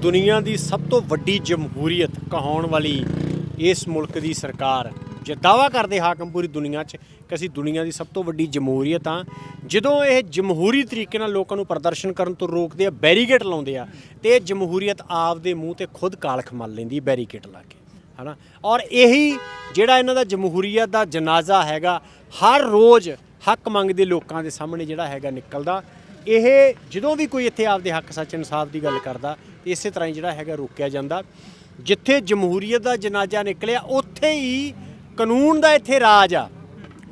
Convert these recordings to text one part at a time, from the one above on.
ਦੁਨੀਆ ਦੀ ਸਭ ਤੋਂ ਵੱਡੀ ਜਮਹੂਰੀਅਤ ਕਹਾਉਣ ਵਾਲੀ ਇਸ ਮੁਲਕ ਦੀ ਸਰਕਾਰ ਜੇ ਦਾਵਾ ਕਰਦੇ ਹਾਕਮ ਪੂਰੀ ਦੁਨੀਆ 'ਚ ਕਿ ਅਸੀਂ ਦੁਨੀਆ ਦੀ ਸਭ ਤੋਂ ਵੱਡੀ ਜਮਹੂਰੀਅਤ ਆ ਜਦੋਂ ਇਹ ਜਮਹੂਰੀ ਤਰੀਕੇ ਨਾਲ ਲੋਕਾਂ ਨੂੰ ਪ੍ਰਦਰਸ਼ਨ ਕਰਨ ਤੋਂ ਰੋਕਦੇ ਆ, ਬੈਰੀਕੇਡ ਲਾਉਂਦੇ ਆ, ਤੇ ਇਹ ਜਮਹੂਰੀਅਤ ਆਪ ਦੇ ਮੂੰਹ ਤੇ ਖੁਦ ਕਾਲਖ ਮਲ ਲੈਂਦੀ ਬੈਰੀਕੇਡ ਲਾ ਕੇ, ਹਨਾ? ਔਰ ਇਹੀ ਜਿਹੜਾ ਇਹਨਾਂ ਦਾ ਜਮਹੂਰੀਅਤ ਦਾ ਜਨਾਜ਼ਾ ਹੈਗਾ, ਹਰ ਰੋਜ਼ ਹੱਕ ਮੰਗਦੇ ਲੋਕਾਂ ਦੇ ਸਾਹਮਣੇ ਜਿਹੜਾ ਹੈਗਾ ਨਿਕਲਦਾ। ਇਹ ਜਦੋਂ ਵੀ ਕੋਈ ਇੱਥੇ ਆਪਦੇ ਹੱਕ ਸੱਚ ਇਨਸਾਫ ਦੀ ਗੱਲ ਕਰਦਾ ਇਸੇ ਤਰ੍ਹਾਂ ਹੀ ਜਿਹੜਾ ਹੈਗਾ ਰੋਕਿਆ ਜਾਂਦਾ। ਜਿੱਥੇ ਜਮਹੂਰੀਅਤ ਦਾ ਜਨਾਜ਼ਾ ਨਿਕਲਿਆ, ਉੱਥੇ ਹੀ ਕਾਨੂੰਨ ਦਾ ਇੱਥੇ ਰਾਜ ਆ।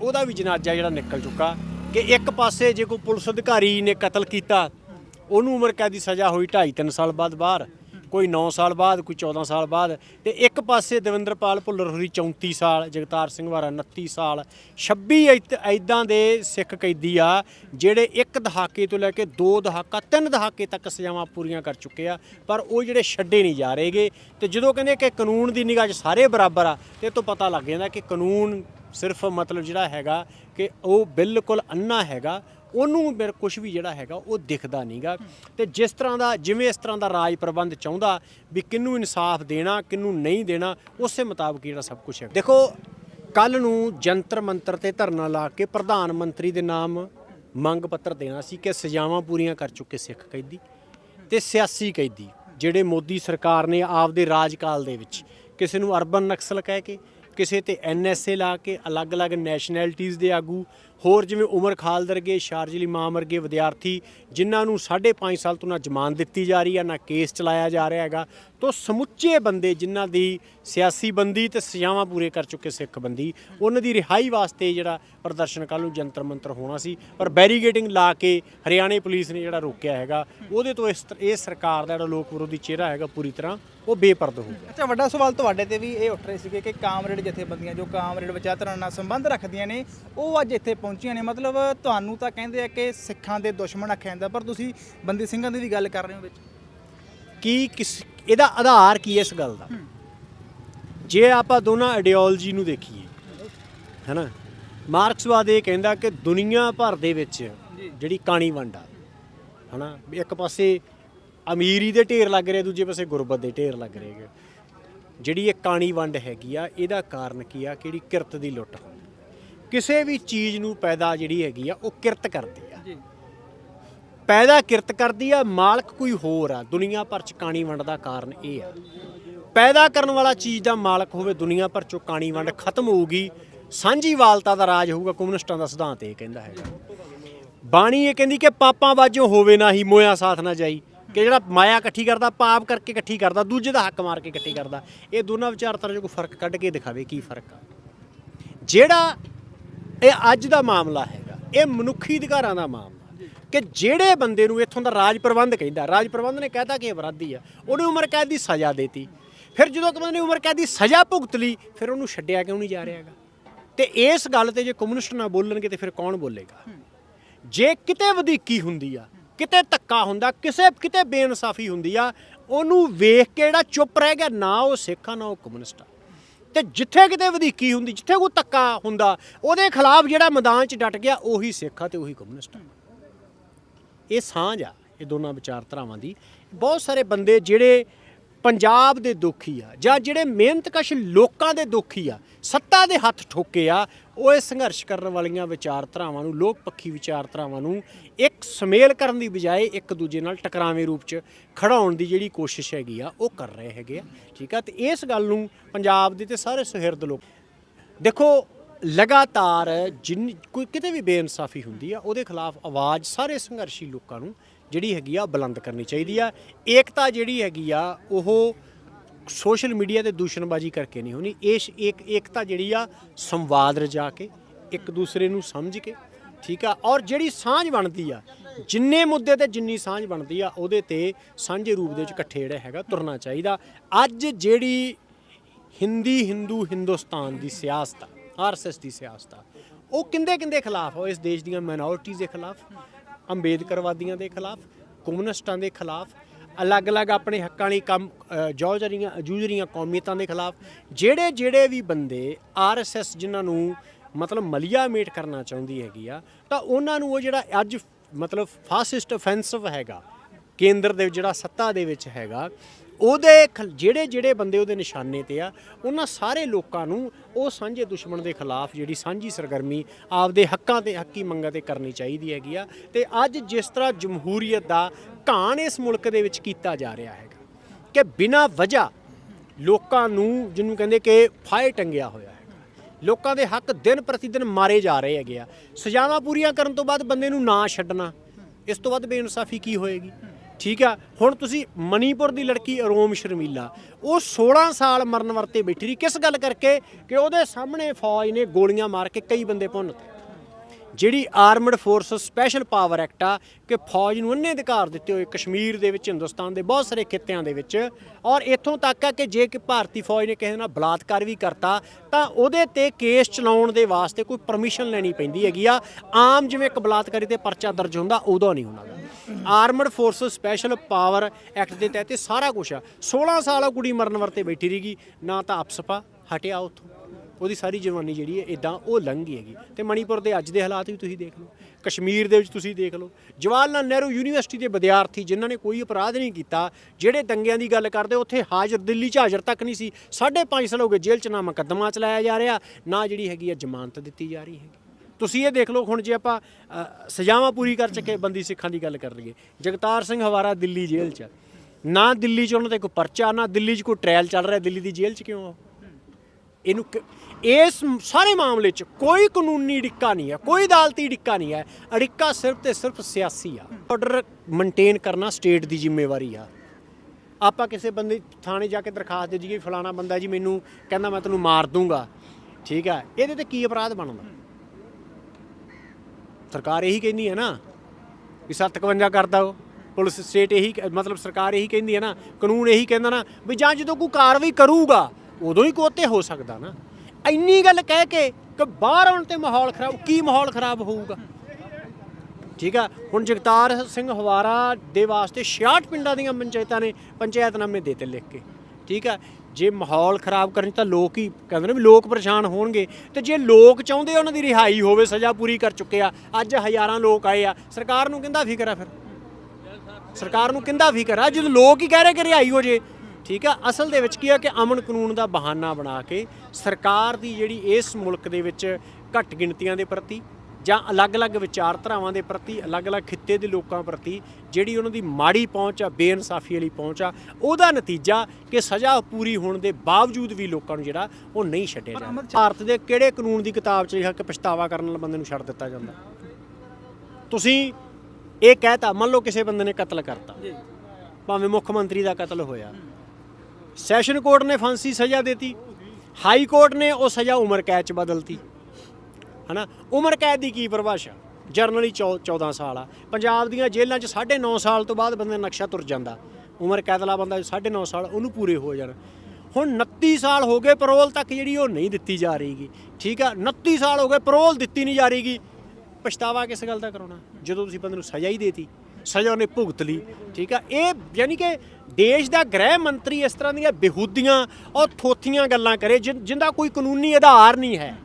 ਉਹਦਾ ਵੀ ਜਨਾਜ਼ਾ ਜਿਹੜਾ ਨਿਕਲ ਚੁੱਕਾ ਕਿ ਇੱਕ ਪਾਸੇ ਜੇ ਕੋਈ ਪੁਲਿਸ ਅਧਿਕਾਰੀ ਨੇ ਕਤਲ ਕੀਤਾ, ਉਹਨੂੰ ਉਮਰ ਕੈਦ ਦੀ ਸਜ਼ਾ ਹੋਈ 2.5 3 ਸਾਲ ਬਾਅਦ ਬਾਹਰ। ਕੋਈ 9 ਸਾਲ ਬਾਅਦ, ਕੋਈ 14 ਸਾਲ ਬਾਅਦ। ਤੇ ਇੱਕ ਪਾਸੇ ਦਵਿੰਦਰਪਾਲ ਭੁੱਲਰ ਹੋਰੀ 34 ਸਾਲ, ਜਗਤਾਰ ਸਿੰਘ ਵਾਰਾ 29 ਸਾਲ। 26 ਐਦਾਂ ਦੇ ਸਿੱਖ ਕੈਦੀ ਆ, ਜਿਹੜੇ ਇੱਕ ਦਹਾਕੇ ਤੋਂ ਲੈ ਕੇ ਦੋ ਦਹਾਕਾ, ਤਿੰਨ ਦਹਾਕੇ ਤੱਕ ਸਜ਼ਾਵਾਂ ਪੂਰੀਆਂ ਕਰ ਚੁੱਕੇ ਆ, ਪਰ ਉਹ ਜਿਹੜੇ ਛੱਡੇ ਨਹੀਂ ਜਾ ਰਹੇਗੇ ਤੇ ਜਦੋਂ ਕਹਿੰਦੇ ਕਿ ਕਾਨੂੰਨ ਦੀ ਨਿਗਾਹ 'ਚ ਸਾਰੇ ਬਰਾਬਰ ਆ, ਤੇ ਇਹ ਤੋਂ ਪਤਾ ਲੱਗ ਜਾਂਦਾ ਕਿ ਕਾਨੂੰਨ ਸਿਰਫ ਮਤਲਬ ਜਿਹੜਾ ਹੈਗਾ ਕਿ ਉਹ ਬਿਲਕੁਲ ਅੰਨਾ ਹੈਗਾ। ਉਹਨੂੰ ਮੇਰੇ ਕੁਝ ਵੀ ਜਿਹੜਾ ਹੈਗਾ ਉਹ ਦਿਖਦਾ ਨਹੀਂਗਾ। ਤੇ ਜਿਸ ਤਰ੍ਹਾਂ ਦਾ, ਜਿਵੇਂ ਇਸ ਤਰ੍ਹਾਂ ਦਾ ਰਾਜ ਪ੍ਰਬੰਧ ਚਾਹੁੰਦਾ ਵੀ ਕਿਹਨੂੰ ਇਨਸਾਫ ਦੇਣਾ, ਕਿਹਨੂੰ ਨਹੀਂ ਦੇਣਾ, ਉਸੇ ਮੁਤਾਬਕ ਜਿਹੜਾ ਸਭ ਕੁਝ ਹੈ ਦੇਖੋ, ਕੱਲ ਨੂੰ ਜੰਤਰ ਮੰਤਰ ਤੇ ਧਰਨਾ ਲਾ ਕੇ ਪ੍ਰਧਾਨ ਮੰਤਰੀ ਦੇ ਨਾਮ ਮੰਗ ਪੱਤਰ ਦੇਣਾ ਸੀ ਕਿ ਸਜ਼ਾਵਾਂ ਪੂਰੀਆਂ ਕਰ ਚੁੱਕੇ ਸਿੱਖ ਕੈਦੀ ਤੇ ਸਿਆਸੀ ਕੈਦੀ, ਜਿਹੜੇ ਮੋਦੀ ਸਰਕਾਰ ਨੇ ਆਪਦੇ ਰਾਜਕਾਲ ਦੇ ਵਿੱਚ ਕਿਸੇ ਨੂੰ ਅਰਬਨ ਨਕਸਲ ਕਹਿ ਕੇ ਕਿਸੇ ਤੇ ਐਨਐਸਏ ਲਾ ਕੇ ਅਲੱਗ-ਅਲੱਗ ਨੈਸ਼ਨੈਲਿਟੀਜ਼ ਦੇ ਆਗੂ, ਹੋਰ ਜਿਵੇਂ ਉਮਰ ਖਾਲਦ ਵਰਗੇ, ਸ਼ਾਰਜਲੀ ਇਮਾਮ ਵਰਗੇ ਵਿਦਿਆਰਥੀ, ਜਿਨ੍ਹਾਂ ਨੂੰ 5.5 ਸਾਲ ਤੋਂ ਨਾ ਜ਼ਮਾਨਤ ਦਿੱਤੀ ਜਾ ਰਹੀ ਹੈ ਨਾ ਕੇਸ ਚਲਾਇਆ ਜਾ ਰਿਹਾ ਹੈਗਾ, ਤੋਂ ਸਮੁੱਚੇ ਬੰਦੇ ਜਿਨ੍ਹਾਂ ਦੀ ਸਿਆਸੀ ਬੰਦੀ ਤੇ ਸਜ਼ਾਵਾਂ ਪੂਰੇ ਕਰ ਚੁੱਕੇ ਸਿੱਖ ਬੰਦੀ ਉਹਨਾਂ ਦੀ ਰਿਹਾਈ ਵਾਸਤੇ ਜਿਹੜਾ ਪ੍ਰਦਰਸ਼ਨ ਕੱਲ ਨੂੰ ਜੰਤਰ ਮੰਤਰ ਹੋਣਾ ਸੀ, ਪਰ ਬੈਰੀਗੇਟਿੰਗ ਲਾ ਕੇ ਹਰਿਆਣੇ ਪੁਲਿਸ ਨੇ ਜਿਹੜਾ ਰੋਕਿਆ ਹੈਗਾ, ਉਹਦੇ ਤੋਂ ਇਸ ਤ- ਇਹ ਸਰਕਾਰ ਦਾ ਜਿਹੜਾ ਲੋਕ ਵਿਰੋਧੀ ਚਿਹਰਾ ਹੈਗਾ ਪੂਰੀ ਤਰ੍ਹਾਂ ਉਹ ਬੇਪਰਦ ਹੋ ਗਿਆ। ਅੱਛਾ ਵੱਡਾ ਸਵਾਲ ਤੁਹਾਡੇ ਤੇ ਵੀ ਇਹ ਉੱਠ ਰਹੇ ਸੀਗੇ ਕਿ ਕਾਮਰੇਡ ਜਥੇਬੰਦੀਆਂ ਜੋ ਕਾਮਰੇਡ ਵਿਚਾਰਧਾਰਾ ਨਾਲ ਸੰਬੰਧ ਰੱਖਦੀਆਂ ਨੇ ਉਹ ਅੱਜ ਇੱਥੇ ਪਹੁੰਚੀਆਂ ਨੇ। ਮਤਲਬ ਤੁਹਾਨੂੰ ਤਾਂ ਕਹਿੰਦੇ ਆ ਕਿ ਸਿੱਖਾਂ ਦੇ ਦੁਸ਼ਮਣ ਆਖਿਆ ਜਾਂਦਾ ਪਰ ਤੁਸੀਂ ਬੰਦੀ ਸਿੰਘਾਂ ਦੀ ਵੀ ਗੱਲ ਕਰ ਰਹੇ ਹੋ ਵਿੱਚ। ਕੀ ਕਿਸ ਇਹਦਾ ਆਧਾਰ ਕੀ ਹੈ ਇਸ ਗੱਲ ਦਾ? ਜੇ ਆਪਾਂ ਦੋਨਾਂ ਆਈਡੀਓਲੋਜੀ ਨੂੰ ਦੇਖੀਏ ਹੈਨਾ? ਮਾਰਕਸਵਾਦ ਇਹ ਕਹਿੰਦਾ ਕਿ ਦੁਨੀਆ ਭਰ ਦੇ ਵਿੱਚ ਜਿਹੜੀ ਕਾਣੀ ਵੰਡ ਆ ਹਨਾ? ਇੱਕ ਪਾਸੇ ਅਮੀਰੀ ਦੇ ਢੇਰ ਲੱਗ ਰਹੇ ਦੂਜੇ ਪਾਸੇ ਗੁਰਬਤ ਦੇ ਢੇਰ ਲੱਗ ਰਹੇ ਹੈਗੇ। ਜਿਹੜੀ ਇਹ ਕਾਣੀ ਵੰਡ ਹੈਗੀ ਆ ਇਹਦਾ ਕਾਰਨ ਕੀ ਆ? ਕਿਹੜੀ ਕਿਰਤ ਦੀ ਲੁੱਟ ਹੁੰਦੀ ਕਿਸੇ ਵੀ ਚੀਜ਼ ਨੂੰ ਪੈਦਾ ਜਿਹੜੀ ਹੈਗੀ ਆ ਉਹ ਕਿਰਤ ਕਰਦੀ ਆ। ਪੈਦਾ ਕਿਰਤ ਕਰਦੀ ਆ ਮਾਲਕ ਕੋਈ ਹੋਰ ਆ ਦੁਨੀਆ ਭਰ ਚ ਕਾਣੀ ਵੰਡ ਦਾ ਕਾਰਨ ਇਹ ਆ। ਪੈਦਾ ਕਰਨ ਵਾਲਾ ਚੀਜ਼ ਦਾ ਮਾਲਕ ਹੋਵੇ ਦੁਨੀਆ ਭਰ ਚੋਂ ਕਾਣੀ ਵੰਡ ਖਤਮ ਹੋਊਗੀ ਸਾਂਝੀਵਾਲਤਾ ਦਾ ਰਾਜ ਹੋਊਗਾ ਕਮਿਊਨਿਸਟਾਂ ਦਾ ਸਿਧਾਂਤ ਇਹ ਕਹਿੰਦਾ ਹੈਗਾ। ਬਾਣੀ ਇਹ ਕਹਿੰਦੀ ਕਿ ਪਾਪਾਂ ਬਾਝੋਂ ਹੋਵੇ ਨਾ ਹੀ ਮੋਇਆ ਸਾਥ ਨਾ ਜਾਈ। ਕਿ ਜਿਹੜਾ ਮਾਇਆ ਇਕੱਠੀ ਕਰਦਾ, ਪਾਪ ਕਰਕੇ ਇਕੱਠੀ ਕਰਦਾ, ਦੂਜੇ ਦਾ ਹੱਕ ਮਾਰ ਕੇ ਇਕੱਠੀ ਕਰਦਾ, ਇਹ ਦੋਨਾਂ ਵਿਚਾਰਧਾਰਾ 'ਚੋਂ ਕੋਈ ਫ਼ਰਕ ਕੱਢ ਕੇ ਦਿਖਾਵੇ ਕੀ ਫ਼ਰਕ ਆ। ਜਿਹੜਾ ਇਹ ਅੱਜ ਦਾ ਮਾਮਲਾ ਹੈਗਾ, ਇਹ ਮਨੁੱਖੀ ਅਧਿਕਾਰਾਂ ਦਾ ਮਾਮਲਾ। ਕਿ ਜਿਹੜੇ ਬੰਦੇ ਨੂੰ ਇੱਥੋਂ ਦਾ ਰਾਜ ਪ੍ਰਬੰਧ ਕਹਿੰਦਾ, ਰਾਜ ਪ੍ਰਬੰਧ ਨੇ ਕਹਿਤਾ ਕਿ ਅਪਰਾਧੀ ਆ, ਉਹਨੂੰ ਉਮਰ ਕੈਦ ਦੀ ਸਜ਼ਾ ਦੇਤੀ। ਫਿਰ ਜਦੋਂ ਕਿ ਬੰਦੇ ਨੇ ਉਮਰ ਕੈਦ ਦੀ ਸਜ਼ਾ ਭੁਗਤ ਲਈ, ਫਿਰ ਉਹਨੂੰ ਛੱਡਿਆ ਕਿਉਂ ਨਹੀਂ ਜਾ ਰਿਹਾ ਹੈਗਾ? ਤੇ ਇਸ ਗੱਲ ਤੇ ਜੇ ਕਮਿਊਨਿਸਟ ਨਾ ਬੋਲਣਗੇ, ਤੇ ਫਿਰ ਕੌਣ ਬੋਲੇਗਾ? ਜੇ ਕਿਤੇ ਵਧੀਕੀ ਹੁੰਦੀ ਆ ਕਿਤੇ ਧੱਕਾ ਹੁੰਦਾ, ਕਿਸੇ, ਕਿਤੇ ਬੇਇਨਸਾਫੀ ਹੁੰਦੀ ਆ, ਉਹਨੂੰ ਵੇਖ ਕੇ ਜਿਹੜਾ ਚੁੱਪ ਰਹਿ ਗਿਆ, ਨਾ ਉਹ ਸਿੱਖ ਆ ਨਾ ਉਹ ਕਮਿਊਨਿਸਟ ਆ। ਤੇ ਜਿੱਥੇ ਕਿਤੇ ਵਧੀਕੀ ਹੁੰਦੀ, ਜਿੱਥੇ ਕੋਈ ਧੱਕਾ ਹੁੰਦਾ, ਉਹਦੇ ਖਿਲਾਫ ਜਿਹੜਾ ਮੈਦਾਨ 'ਚ ਡਟ ਗਿਆ, ਉਹੀ ਸਿੱਖ ਆ ਤੇ ਉਹੀ ਕਮਿਊਨਿਸਟ ਆ। ਇਹ ਸਾਂਝ ਆ, ਇਹ ਦੋਨਾਂ ਵਿਚਾਰਧਾਰਾਵਾਂ ਦੀ। ਬਹੁਤ ਸਾਰੇ ਬੰਦੇ ਜਿਹੜੇ ਪੰਜਾਬ ਦੇ ਦੁਖੀ ਆ, ਜਾਂ ਜਿਹੜੇ ਮਿਹਨਤਕਸ਼ ਲੋਕਾਂ ਦੇ ਦੁਖੀ ਆ, ਸੱਤਾ ਦੇ ਹੱਥ ਠੋਕੇ ਆ, ਉਹ ਇਹ ਸੰਘਰਸ਼ ਕਰਨ ਵਾਲੀਆਂ ਵਿਚਾਰਧਾਰਾਵਾਂ ਨੂੰ, ਲੋਕ ਪੱਖੀ ਵਿਚਾਰਧਾਰਾਵਾਂ ਨੂੰ ਇੱਕ ਸਮੇਲ ਕਰਨ ਦੀ ਬਜਾਏ ਇੱਕ ਦੂਜੇ ਨਾਲ ਟਕਰਾਵੇਂ ਰੂਪ 'ਚ ਖੜਾਉਣ ਦੀ ਜਿਹੜੀ ਕੋਸ਼ਿਸ਼ ਹੈਗੀ ਆ, ਉਹ ਕਰ ਰਹੇ ਹੈਗੇ ਆ। ਠੀਕ ਆ, ਤੇ ਇਸ ਗੱਲ ਨੂੰ ਪੰਜਾਬ ਦੇ ਤੇ ਸਾਰੇ ਸੁਹਿਰਦ ਲੋਕ ਦੇਖੋ ਲਗਾਤਾਰ ਜਿੰਨ ਕੋਈ ਕਿਤੇ ਵੀ ਬੇਇਨਸਾਫੀ ਹੁੰਦੀ ਆ, ਉਹਦੇ ਖਿਲਾਫ ਆਵਾਜ਼ ਸਾਰੇ ਸੰਘਰਸ਼ੀ ਲੋਕਾਂ ਨੂੰ ਜਿਹੜੀ ਹੈਗੀ ਆ, ਬੁਲੰਦ ਕਰਨੀ ਚਾਹੀਦੀ ਆ। ਏਕਤਾ ਜਿਹੜੀ ਹੈਗੀ ਆ, ਉਹ ਸੋਸ਼ਲ ਮੀਡੀਆ ਤੇ ਦੂਸ਼ਣਬਾਜ਼ੀ ਕਰਕੇ ਨਹੀਂ ਹੋਣੀ। ਇਸ ਇੱਕ ਏਕਤਾ ਜਿਹੜੀ ਆ, ਸੰਵਾਦ ਰਜਾ ਕੇ, ਇੱਕ ਦੂਸਰੇ ਨੂੰ ਸਮਝ ਕੇ, ਠੀਕ ਆ? ਔਰ ਜਿਹੜੀ ਸਾਂਝ ਬਣਦੀ ਆ, ਜਿੰਨੇ ਮੁੱਦੇ ਤੇ ਜਿੰਨੀ ਸਾਂਝ ਬਣਦੀ ਆ, ਉਹਦੇ ਤੇ ਸਾਂਝੇ ਰੂਪ ਦੇ ਵਿੱਚ ਇਕੱਠੇ ਜਿਹੜਾ ਹੈਗਾ, ਤੁਰਨਾ ਚਾਹੀਦਾ। ਅੱਜ ਜਿਹੜੀ ਹਿੰਦੀ, ਹਿੰਦੂ, ਹਿੰਦੁਸਤਾਨ ਦੀ ਸਿਆਸਤ ਆ ਆਰਐਸਐਸ ਦੀ ਸਿਆਸਤ ਆ। ਉਹ ਕਿੰਦੇ ਕਿੰਦੇ ਖਿਲਾਫ ਆ? ਇਸ ਦੇਸ਼ ਦੀਆਂ ਮਾਈਨੋਰਿਟੀਜ਼ ਦੇ ਖਿਲਾਫ ਅੰਬੇਦਕਰਵਾਦੀਆਂ ਦੇ ਖਿਲਾਫ ਕਮਿਊਨਿਸਟਾਂ ਦੇ ਖਿਲਾਫ ਅਲੱਗ-ਅਲੱਗ ਆਪਣੇ ਹੱਕਾਂ ਲਈ ਕੰਮ ਅ, ਰਹੀਆਂ ਜੂਝ ਰਹੀਆਂ ਕੌਮੀਅਤਾਂ ਦੇ ਖਿਲਾਫ ਜਿਹੜੇ ਜਿਹੜੇ ਵੀ ਬੰਦੇ ਆਰਐਸਐਸ ਜਿਨ੍ਹਾਂ ਨੂੰ ਮਤਲਬ ਮਲੀਆ ਮੇਟ ਕਰਨਾ ਚਾਹੁੰਦੀ ਹੈਗੀ ਆ ਤਾਂ ਉਹਨਾਂ ਨੂੰ ਉਹ ਜਿਹੜਾ ਅੱਜ ਮਤਲਬ ਫਾਸਿਸਟ ਅਫੈਂਸਿਵ ਹੈਗਾ ਕੇਂਦਰ ਦੇ ਜਿਹੜਾ ਸੱਤਾ ਦੇ ਵਿੱਚ ਹੈਗਾ ਉਹਦੇ ਖਿਲ- ਜਿਹੜੇ ਜਿਹੜੇ ਬੰਦੇ ਉਹਦੇ ਨਿਸ਼ਾਨੇ ਤੇ ਆ, ਉਹਨਾਂ ਸਾਰੇ ਲੋਕਾਂ ਨੂੰ ਉਹ ਸਾਂਝੇ ਦੁਸ਼ਮਣ ਦੇ ਖਿਲਾਫ ਜਿਹੜੀ ਸਾਂਝੀ ਸਰਗਰਮੀ ਆਪਦੇ ਹੱਕਾਂ ਤੇ, ਹੱਕੀ ਮੰਗਾਂ ਤੇ ਕਰਨੀ ਚਾਹੀਦੀ ਹੈਗੀ ਆ। ਤੇ ਅੱਜ ਜਿਸ ਤਰ੍ਹਾਂ ਜਮਹੂਰੀਅਤ ਦਾ ਘਾਣ ਇਸ ਮੁਲਕ ਦੇ ਵਿੱਚ ਕੀਤਾ ਜਾ ਰਿਹਾ ਹੈਗਾ ਕਿ ਬਿਨਾਂ ਵਜ੍ਹਾ ਲੋਕਾਂ ਨੂੰ, ਜਿਹਨੂੰ ਕਹਿੰਦੇ ਕਿ ਫਾਇ ਟੰਗਿਆ ਹੋਇਆ ਹੈਗਾ। ਲੋਕਾਂ ਦੇ ਹੱਕ ਦਿਨ ਪ੍ਰਤੀ ਦਿਨ ਮਾਰੇ ਜਾ ਰਹੇ ਹੈਗੇ ਆ। ਸਜ਼ਾਵਾਂ ਪੂਰੀਆਂ ਕਰਨ ਤੋਂ ਬਾਅਦ ਬੰਦੇ ਨੂੰ ਨਾ ਛੱਡਣਾ। ਇਸ ਤੋਂ ਬਾਅਦ ਬੇਇਨਸਾਫੀ ਕੀ ਹੋਏਗੀ? ਠੀਕ ਆ? ਹੁਣ ਤੁਸੀਂ ਮਨੀਪੁਰ ਦੀ ਲੜਕੀ ਅਰੋਮ ਸ਼ਰਮੀਲਾ, ਉਹ 16 ਸਾਲ ਮਰਨ ਵਰਤੇ ਬੈਠੀ ਰਹੀ। ਕਿਸ ਗੱਲ ਕਰਕੇ? ਕਿ ਉਹਦੇ ਸਾਹਮਣੇ ਫੌਜ ਨੇ ਗੋਲੀਆਂ ਮਾਰ ਕੇ ਕਈ ਬੰਦੇ ਭੁੰਨਤੇ ਜਿਹੜੀ armed force special power act ਆ, ਕਿ ਫੌਜ ਨੂੰ ਅੰਨੇ ਅਧਿਕਾਰ ਦਿੱਤੇ ਹੋਏ ਕਸ਼ਮੀਰ ਦੇ ਵਿੱਚ, ਹਿੰਦੁਸਤਾਨ ਦੇ ਬਹੁਤ ਸਾਰੇ ਖਿੱਤਿਆਂ ਦੇ ਵਿੱਚ। ਔਰ ਇੱਥੋਂ ਤੱਕ ਆ ਕਿ ਜੇ ਕਿ ਭਾਰਤੀ ਫੌਜ ਨੇ ਕਿਸੇ ਨਾਲ ਬਲਾਤਕਾਰ ਵੀ ਕਰਤਾ, ਤਾਂ ਉਹਦੇ ਤੇ ਕੇਸ ਚਲਾਉਣ ਦੇ ਵਾਸਤੇ ਕੋਈ ਪਰਮਿਸ਼ਨ ਲੈਣੀ ਪੈਂਦੀ ਹੈਗੀ ਆ। ਆਮ ਜਿਵੇਂ ਇੱਕ ਬਲਾਤਕਾਰੀ ਤੇ ਪਰਚਾ ਦਰਜ ਹੁੰਦਾ, ਉਦੋਂ ਨਹੀਂ ਹੁੰਦਾ। Armed force special power act ਦੇ ਤਹਿਤ ਸਾਰਾ ਕੁਝ ਆ। 16 ਸਾਲ ਉਹ ਕੁੜੀ ਮਰਨ ਵਰਤੇ ਬੈਠੀ ਰਹੀਗੀ, ਨਾ ਤਾਂ ਅਪਸਪਾ ਹਟਿਆ ਉੱਥੋਂ। ਉਹਦੀ ਸਾਰੀ ਜਵਾਨੀ ਜਿਹੜੀ ਹੈ ਇਦਾਂ ਉਹ ਲੰਘ ਗਈ ਹੈਗੀ। ਤੇ ਮਣੀਪੁਰ ਦੇ ਅੱਜ ਦੇ ਹਾਲਾਤ ਵੀ ਤੁਸੀਂ ਦੇਖ ਲਓ। ਕਸ਼ਮੀਰ ਦੇ ਵਿੱਚ ਤੁਸੀਂ ਦੇਖ ਲਓ। ਜਵਾਹਰ ਲਾਲ ਨਹਿਰੂ ਯੂਨੀਵਰਸਿਟੀ ਦੇ ਵਿਦਿਆਰਥੀ ਜਿਨ੍ਹਾਂ ਨੇ ਕੋਈ ਅਪਰਾਧ ਨਹੀਂ ਕੀਤਾ, ਜਿਹੜੇ ਦੰਗਿਆਂ ਦੀ ਗੱਲ ਕਰਦੇ, ਉੱਥੇ ਹਾਜ਼ਰ, ਦਿੱਲੀ 'ਚ ਹਾਜ਼ਰ ਤੱਕ ਨਹੀਂ ਸੀ। ਸਾਢੇ ਪੰਜ ਸਾਲ ਹੋ ਗਏ ਜੇਲ੍ਹ 'ਚ ਨਾ ਮੁਕੱਦਮਾ ਚਲਾਇਆ ਜਾ ਰਿਹਾ, ਨਾ ਜਿਹੜੀ ਹੈਗੀ ਹੈ ਜ਼ਮਾਨਤ ਦਿੱਤੀ ਜਾ ਰਹੀ ਹੈਗੀ। ਤੁਸੀਂ ਇਹ ਦੇਖ ਲਓ, ਹੁਣ ਜੇ ਆਪਾਂ ਸਜ਼ਾਵਾਂ ਪੂਰੀ ਕਰ ਚੱਕੇ ਬੰਦੀ ਸਿੱਖਾਂ ਦੀ ਗੱਲ ਕਰ ਲਈਏ। ਜਗਤਾਰ ਸਿੰਘ ਹਵਾਰਾ ਦਿੱਲੀ ਜੇਲ੍ਹ 'ਚ। ਨਾ ਦਿੱਲੀ 'ਚ ਉਹਨਾਂ ਤੇ ਕੋਈ ਪਰਚਾ, ਨਾ ਦਿੱਲੀ 'ਚ ਕੋਈ ਟ੍ਰਾਇਲ ਚੱਲ ਰਿਹਾ, ਦਿੱਲੀ ਦੀ ਜੇਲ੍ਹ 'ਚ ਕਿਉਂ ਆ ਇਹਨੂੰ ਇਸ ਸਾਰੇ ਮਾਮਲੇ 'ਚ ਕੋਈ ਕਾਨੂੰਨੀ ਡਿੱਕਾ ਨਹੀਂ ਹੈ, ਕੋਈ ਅਦਾਲਤੀ ਡਿੱਕਾ ਨਹੀਂ ਹੈ। ਅੜਿੱਕਾ ਸਿਰਫ ਤੇ ਸਿਰਫ ਸਿਆਸੀ ਆ। ਆਰਡਰ ਮੇਨਟੇਨ ਕਰਨਾ ਸਟੇਟ ਦੀ ਜ਼ਿੰਮੇਵਾਰੀ ਆ। ਆਪਾਂ ਕਿਸੇ ਬੰਦੇ ਥਾਣੇ ਜਾ ਕੇ ਦਰਖਾਸਤ ਦੇ ਦਈਏ ਫਲਾਣਾ ਬੰਦਾ ਜੀ ਮੈਨੂੰ ਕਹਿੰਦਾ ਮੈਂ ਤੈਨੂੰ ਮਾਰ ਦੂੰਗਾ। ਠੀਕ ਆ ਇਹਦੇ ਤੇ ਕੀ ਅਪਰਾਧ ਬਣਦਾ? ਸਰਕਾਰ ਇਹੀ ਕਹਿੰਦੀ ਹੈ ਨਾ ਵੀ 751 ਕਰਦਾ ਉਹ। ਪੁਲਿਸ ਸਟੇਟ ਇਹੀ ਮਤਲਬ ਸਰਕਾਰ ਇਹੀ ਕਹਿੰਦੀ ਹੈ ਨਾ, ਕਾਨੂੰਨ ਇਹੀ ਕਹਿੰਦਾ ਨਾ ਵੀ ਜਾਂ ਜਦੋਂ ਕੋਈ ਕਾਰਵਾਈ ਕਰੂਗਾ, ਉਦੋਂ ਹੀ ਕੋਤੇ ਹੋ ਸਕਦਾ ਨਾ। ਇੰਨੀ ਗੱਲ ਕਹਿ ਕੇ ਕਿ ਬਾਹਰ ਆਉਣ ਤੇ ਮਾਹੌਲ ਖਰਾਬ, ਕੀ ਮਾਹੌਲ ਖਰਾਬ ਹੋਊਗਾ? ਠੀਕ ਆ, ਹੁਣ ਜਗਤਾਰ ਸਿੰਘ ਹਵਾਰਾ ਦੇ ਵਾਸਤੇ 66 ਪਿੰਡਾਂ ਦੀਆਂ ਪੰਚਾਇਤਾਂ ਨੇ ਪੰਚਾਇਤਨਾਮੇ ਦੇਤੇ ਲਿਖ ਕੇ। ਠੀਕ ਆ, ਜੇ ਮਾਹੌਲ ਖਰਾਬ ਕਰਨ ਤਾਂ ਲੋਕ ਹੀ ਕਹਿੰਦੇ ਨੇ ਵੀ ਲੋਕ ਪਰੇਸ਼ਾਨ ਹੋਣਗੇ ਤੇ ਜੇ ਲੋਕ ਚਾਹੁੰਦੇ ਉਹਨਾਂ ਦੀ ਰਿਹਾਈ ਹੋਵੇ, ਸਜ਼ਾ ਪੂਰੀ ਕਰ ਚੁੱਕੇ ਆ, ਅੱਜ ਹਜ਼ਾਰਾਂ ਲੋਕ ਆਏ ਆ, ਸਰਕਾਰ ਨੂੰ ਕਹਿੰਦਾ ਫਿਕਰ ਆ ਫਿਰ? ਸਰਕਾਰ ਨੂੰ ਕਹਿੰਦਾ ਫਿਕਰ ਆ? ਜਦੋਂ ਲੋਕ ਹੀ ਕਹਿ ਰਹੇ ਕਿ ਰਿਹਾਈ ਹੋ ਜੇ। ਠੀਕ ਆ? ਅਸਲ ਦੇ ਵਿੱਚ ਕੀ ਆ ਕਿ ਅਮਨ ਕਾਨੂੰਨ ਦਾ ਬਹਾਨਾ ਬਣਾ ਕੇ ਸਰਕਾਰ ਦੀ ਜਿਹੜੀ ਇਸ ਮੁਲਕ ਦੇ ਵਿੱਚ ਘੱਟ ਗਿਣਤੀਆਂ ਦੇ ਪ੍ਰਤੀ ਜਾਂ ਅਲੱਗ-ਅਲੱਗ ਵਿਚਾਰਧਾਰਾਵਾਂ ਦੇ ਪ੍ਰਤੀ ਅਲੱਗ-ਅਲੱਗ ਖਿੱਤੇ ਦੇ ਲੋਕਾਂ ਪ੍ਰਤੀ ਜਿਹੜੀ ਉਹਨਾਂ ਦੀ ਮਾੜੀ ਪਹੁੰਚ ਆ ਬੇਇਨਸਾਫੀ ਵਾਲੀ ਪਹੁੰਚ ਆ ਉਹਦਾ ਨਤੀਜਾ ਕਿ ਸਜ਼ਾ ਪੂਰੀ ਹੋਣ ਦੇ ਬਾਵਜੂਦ ਵੀ ਲੋਕਾਂ ਨੂੰ ਜਿਹੜਾ ਉਹ ਨਹੀਂ ਛੱਡਿਆ ਜਾਂਦਾ। ਭਾਰਤ ਦੇ ਕਿਹੜੇ ਕਾਨੂੰਨ ਦੀ ਕਿਤਾਬ 'ਚ ਲਿਖਿਆ ਕਿ ਪਛਤਾਵਾ ਕਰਨ ਨਾਲ ਬੰਦੇ ਨੂੰ ਛੱਡ ਦਿੱਤਾ ਜਾਂਦਾ? ਤੁਸੀਂ ਇਹ ਕਹਿਤਾ ਮੰਨ ਲਓ ਕਿਸੇ ਬੰਦੇ ਨੇ ਕਤਲ ਕਰਤਾ। ਭਾਵੇਂ ਮੁੱਖ ਮੰਤਰੀ ਦਾ ਕਤਲ ਹੋਇਆ। ਸੈਸ਼ਨ ਕੋਰਟ ਨੇ ਫਾਂਸੀ ਸਜ਼ਾ ਦਿੱਤੀ। ਹਾਈ ਕੋਰਟ ਨੇ ਉਹ ਸਜ਼ਾ ਉਮਰ ਕੈਦ ਚ ਬਦਲਤੀ। ਹਨਾ? ਉਮਰ ਕੈਦ ਦੀ ਕੀ ਪਰਿਭਾਸ਼ਾ ਜਰਨਲੀ 14 ਸਾਲ ਆ। ਪੰਜਾਬ ਦੀਆਂ ਜੇਲ੍ਹਾਂ 'ਚ 9.5 ਸਾਲ ਤੋਂ ਬਾਅਦ ਬੰਦੇ ਦਾ ਨਕਸ਼ਾ ਤੁਰ ਜਾਂਦਾ। ਉਮਰ ਕੈਦਲਾ ਵਾਲਾ ਬੰਦਾ 9.5 ਸਾਲ, ਉਹਨੂੰ ਪੂਰੇ ਹੋ ਜਾਣ। ਹੁਣ 29 ਸਾਲ ਹੋ ਗਏ ਪੈਰੋਲ ਤੱਕ ਜਿਹੜੀ ਉਹ ਨਹੀਂ ਦਿੱਤੀ ਜਾ ਰਹੀਗੀ। ਠੀਕ ਆ? 29 ਸਾਲ ਹੋ ਗਏ ਪੈਰੋਲ ਦਿੱਤੀ ਨਹੀਂ ਜਾ ਰਹੀਗੀ। ਪਛਤਾਵਾ ਕਿਸ ਗੱਲ ਦਾ ਕਰਾਉਣਾ? ਜਦੋਂ ਤੁਸੀਂ ਬੰਦੇ ਨੂੰ ਸਜ਼ਾ ਹੀ ਦੇਤੀ। ਸਜ਼ਾ ਉਹਨੇ ਭੁਗਤ ਲਈ, ਠੀਕ ਆ? ਇਹ ਯਾਨੀ ਕਿ ਦੇਸ਼ ਦਾ ਗ੍ਰਹਿ ਮੰਤਰੀ ਇਸ ਤਰ੍ਹਾਂ ਦੀਆਂ ਬੇਹੂਦੀਆਂ ਔਰ ਥੋਥੀਆਂ ਗੱਲਾਂ ਕਰੇ, ਜਿਨ- ਜਿੰਦਾ ਕੋਈ ਕਾਨੂੰਨੀ ਆਧਾਰ ਨਹੀਂ ਹੈ,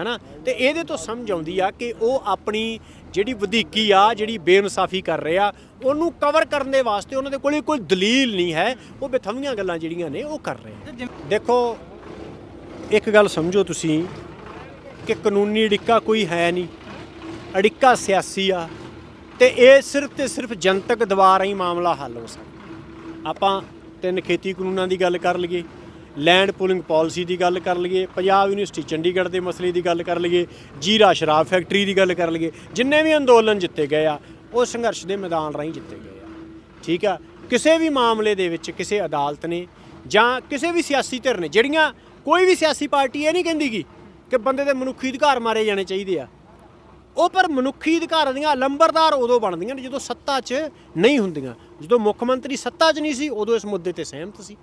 ਹਨਾ? ਤੇ ਇਹਦੇ ਤੋਂ ਸਮਝ ਆਉਂਦੀ ਆ ਕਿ ਉਹ ਆਪਣੀ ਜਿਹੜੀ ਵਧੀਕੀ ਆ, ਜਿਹੜੀ ਬੇਇਨਸਾਫੀ ਕਰ ਰਹੇ ਆ, ਉਹਨੂੰ ਕਵਰ ਕਰਨ ਦੇ ਵਾਸਤੇ ਉਹਨਾਂ ਦੇ ਕੋਲੇ ਕੋਈ ਦਲੀਲ ਨਹੀਂ ਹੈ, ਉਹ ਬੇਥਵੀਆਂ ਗੱਲਾਂ ਜਿਹੜੀਆਂ ਨੇ, ਉਹ ਕਰ ਰਹੇ ਦੇਖੋ, ਇੱਕ ਗੱਲ ਸਮਝੋ ਤੁਸੀਂ ਕਿ ਕਾਨੂੰਨੀ ਅੜਿੱਕਾ ਕੋਈ ਹੈ ਨਹੀਂ। ਅੜਿੱਕਾ ਸਿਆਸੀ ਆ ਤੇ ਇਹ ਸਿਰਫ ਤੇ ਸਿਰਫ ਜਨਤਕ ਦੁਆਰਾ ਹੀ ਮਾਮਲਾ ਹੱਲ ਹੋ ਸਕਦਾ। ਆਪਾਂ ਤਿੰਨ ਖੇਤੀ ਕਾਨੂੰਨਾਂ ਦੀ ਗੱਲ ਕਰ ਲਈਏ ਲੈਂਡ ਪੂਲਿੰਗ ਪਾਲਿਸੀ ਦੀ ਗੱਲ ਕਰ ਲਈਏ, ਪੰਜਾਬ ਯੂਨੀਵਰਸਿਟੀ ਚੰਡੀਗੜ੍ਹ ਦੇ ਮਸਲੇ ਦੀ ਗੱਲ ਕਰ ਲਈਏ, ਜੀਰਾ ਸ਼ਰਾਬ ਫੈਕਟਰੀ ਦੀ ਗੱਲ ਕਰ ਲਈਏ, ਜਿੰਨੇ ਵੀ ਅੰਦੋਲਨ ਜਿੱਤੇ ਗਏ ਆ, ਉਹ ਸੰਘਰਸ਼ ਦੇ ਮੈਦਾਨ ਰਾਹੀਂ ਜਿੱਤੇ ਗਏ ਆ। ਠੀਕ ਆ? ਕਿਸੇ ਵੀ ਮਾਮਲੇ ਦੇ ਵਿੱਚ ਕਿਸੇ ਅਦਾਲਤ ਨੇ ਜਾਂ ਕਿਸੇ ਵੀ ਸਿਆਸੀ ਧਿਰ ਨੇ, ਜਿਹੜੀਆਂ ਕੋਈ ਵੀ ਸਿਆਸੀ ਪਾਰਟੀ ਇਹ ਨਹੀਂ ਕਹਿੰਦੀ ਗੀ ਕਿ ਬੰਦੇ ਦੇ ਮਨੁੱਖੀ ਅਧਿਕਾਰ ਮਾਰੇ ਜਾਣੇ ਚਾਹੀਦੇ ਆ ਉਹ ਪਰ ਮਨੁੱਖੀ ਅਧਿਕਾਰਾਂ ਦੀਆਂ ਲੰਬਰਦਾਰ ਉਦੋਂ ਬਣਦੀਆਂ ਨੇ ਜਦੋਂ ਸੱਤਾ 'ਚ ਨਹੀਂ ਹੁੰਦੀਆਂ। ਜਦੋਂ ਮੁੱਖ ਮੰਤਰੀ ਸੱਤਾ 'ਚ ਨਹੀਂ ਸੀ, ਉਦੋਂ ਇਸ ਮੁੱਦੇ ਤੇ ਸਹਿਮਤ ਸੀ।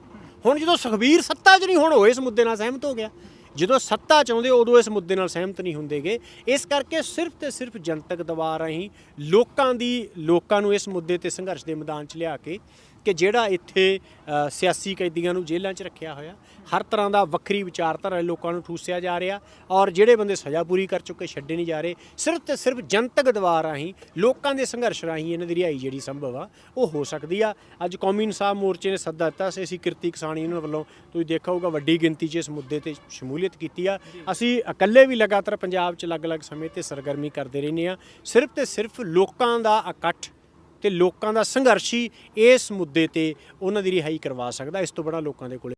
ਹੁਣ ਜਦੋਂ ਸੁਖਬੀਰ ਸੱਤਾ 'ਚ ਨਹੀਂ, ਹੁਣ ਉਹ ਇਸ ਮੁੱਦੇ ਨਾਲ ਸਹਿਮਤ ਹੋ ਗਿਆ। ਜਦੋਂ ਸੱਤਾ 'ਚ ਆਉਂਦੇ, ਉਦੋਂ ਇਸ ਮੁੱਦੇ ਨਾਲ ਸਹਿਮਤ ਨਹੀਂ ਹੁੰਦੇਗੇ। ਇਸ ਕਰਕੇ ਸਿਰਫ ਤੇ ਸਿਰਫ ਜਨਤਕ ਦਬਾਅ ਰਾਹੀਂ ਲੋਕਾਂ ਦੀ, ਲੋਕਾਂ ਨੂੰ ਇਸ ਮੁੱਦੇ ਤੇ ਸੰਘਰਸ਼ ਦੇ ਮੈਦਾਨ 'ਚ ਲਿਆ ਕੇ ਕਿ ਜਿਹੜਾ ਇੱਥੇ ਸਿਆਸੀ ਕੈਦੀਆਂ ਨੂੰ ਜੇਲ੍ਹਾਂ 'ਚ ਰੱਖਿਆ ਹੋਇਆ, ਹਰ ਤਰ੍ਹਾਂ ਦਾ ਵੱਖਰੀ ਵਿਚਾਰਧਾਰਾ ਵਾਲੇ ਲੋਕਾਂ ਨੂੰ ਠੂਸਿਆ ਜਾ ਰਿਹਾ ਔਰ ਜਿਹੜੇ ਬੰਦੇ ਸਜ਼ਾ ਪੂਰੀ ਕਰ ਚੁੱਕੇ, ਛੱਡੇ ਨਹੀਂ ਜਾ ਰਹੇ, ਸਿਰਫ ਤੇ ਸਿਰਫ ਜਨਤਕ ਦਵਾਰ ਰਾਹੀਂ, ਲੋਕਾਂ ਦੇ ਸੰਘਰਸ਼ ਰਾਹੀਂ ਇਹਨਾਂ ਦੀ ਰਿਹਾਈ ਜਿਹੜੀ ਸੰਭਵ ਆ, ਉਹ ਹੋ ਸਕਦੀ ਆ। ਅੱਜ ਕੌਮੀ ਇਨਸਾਫ ਮੋਰਚੇ ਨੇ ਸੱਦਾ ਦਿੱਤਾ ਸੀ, ਅਸੀਂ ਕਿਰਤੀ ਕਿਸਾਨ ਯੂਨੀਅਨ ਵੱਲੋਂ, ਤੁਸੀਂ ਦੇਖਿਆ ਹੋਊਗਾ ਵੱਡੀ ਗਿਣਤੀ 'ਚ ਇਸ ਮੁੱਦੇ ਤੇ ਸ਼ਮੂਲੀਅਤ ਕੀਤੀ ਆ। ਅਸੀਂ ਇਕੱਲੇ ਵੀ ਲਗਾਤਾਰ ਪੰਜਾਬ 'ਚ ਅਲੱਗ-ਅਲੱਗ ਸਮੇਂ ਤੇ ਸਰਗਰਮੀ ਕਰਦੇ ਰਹਿੰਦੇ ਆ। ਸਿਰਫ ਤੇ ਸਿਰਫ ਲੋਕਾਂ ਦਾ ਇਕੱਠ ਤੇ ਲੋਕਾਂ ਦਾ ਸੰਘਰਸ਼ ਹੀ ਇਸ ਮੁੱਦੇ ਤੇ ਉਹਨਾਂ ਦੀ ਰਿਹਾਈ ਕਰਵਾ ਸਕਦਾ, ਇਸ ਤੋਂ ਬੜਾ ਲੋਕਾਂ ਦੇ ਕੋਲ